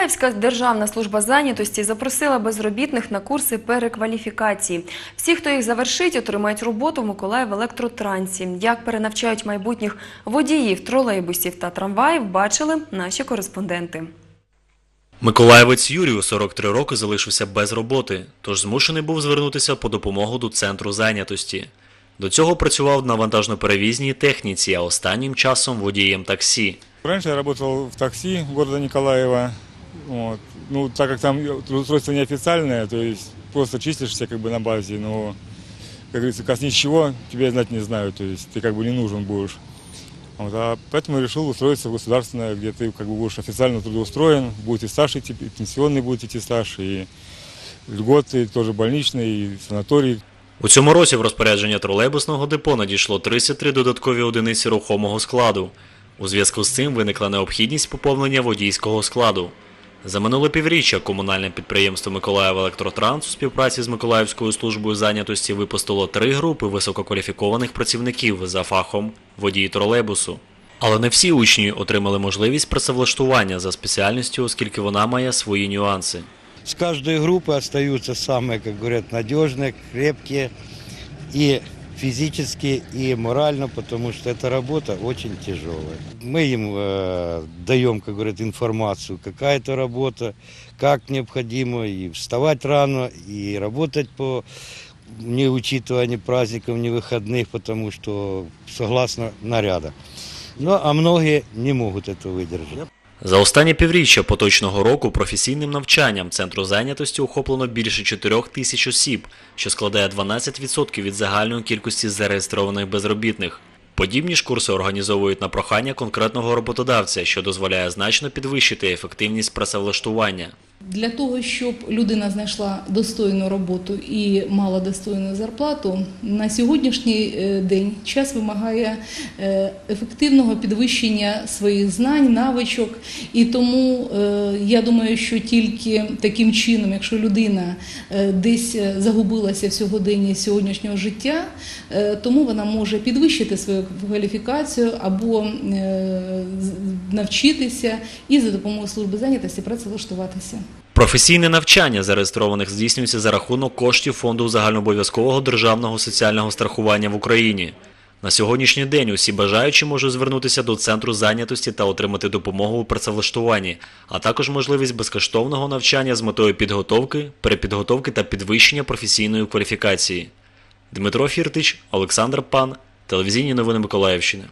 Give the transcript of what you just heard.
Миколаївська державна служба зайнятості запросила безробітних на курси перекваліфікації. Всі, хто їх завершить, отримають роботу в Миколаїв електротрансі. Як перенавчають майбутніх водіїв, тролейбусів та трамваїв, бачили наші кореспонденти. Миколаєвець Юрій у 43 роки залишився без роботи, тож змушений був звернутися по допомогу до центру зайнятості. До цього працював на вантажно-перевізній техніці, а останнім часом водієм таксі. Раньше я работал в такси города Николаева. Вот. Ну, так как там устройство неофициальное, то есть просто числишься как бы на базе, но, как говорится, коснись чего, тебя и знать не знаю, то есть ты как бы не нужен будешь. Вот, а поэтому я решил устроиться в государственное, где ты как бы будешь официально трудоустроен, будет и стаж идти, и пенсионный будет идти стаж, и льготы, тоже больничные, и санаторий, У цьому році в розпорядження тролейбусного депо надійшло 33 додаткові одиниці рухомого складу. У зв'язку з цим виникла необхідність поповнення водійського складу. За минуле півріччя комунальне підприємство Миколаїв Електротранс у співпраці з Миколаївською службою зайнятості випустило три групи висококваліфікованих працівників за фахом водії тролейбусу. Але не всі учні отримали можливість працевлаштування за спеціальністю, оскільки вона має свої нюанси. С каждой группы остаются самые, как говорят, надежные, крепкие и физически, и морально, потому что эта работа очень тяжелая. Мы им э, даем, как говорят, информацию, какая это работа, как необходимо, и вставать рано, и работать по не учитывая ни праздников, ни выходных, потому что согласно наряда. Ну, а многие не могут этого выдержать. За останнє півріччя поточного року професійним навчанням центру зайнятості охоплено більше 4 тисяч осіб, що складає 12% від загальної кількості зареєстрованих безробітних. Подібні ж курси організовують на прохання конкретного роботодавця, що дозволяє значно підвищити ефективність працевлаштування. Для того, щоб людина знайшла достойну роботу і мала достойну зарплату, на сьогоднішній е, день час вимагає е, ефективного підвищення своїх знань, навичок. І тому е, я думаю, що тільки таким чином, якщо людина десь загубилася в сьогоденні сьогоднішнього життя, тому вона може підвищити свою кваліфікацію або навчитися і за допомогою служби зайнятості працевлаштуватися. Професійне навчання зареєстрованих здійснюється за рахунок коштів Фонду загальнообов'язкового державного соціального страхування в Україні. На сьогоднішній день усі бажаючі можуть звернутися до центру зайнятості та отримати допомогу у працевлаштуванні, а також можливість безкоштовного навчання з метою підготовки, перепідготовки та підвищення професійної кваліфікації. Дмитро Фіртич, Олександр Пан, телевізійні новини Миколаївщини.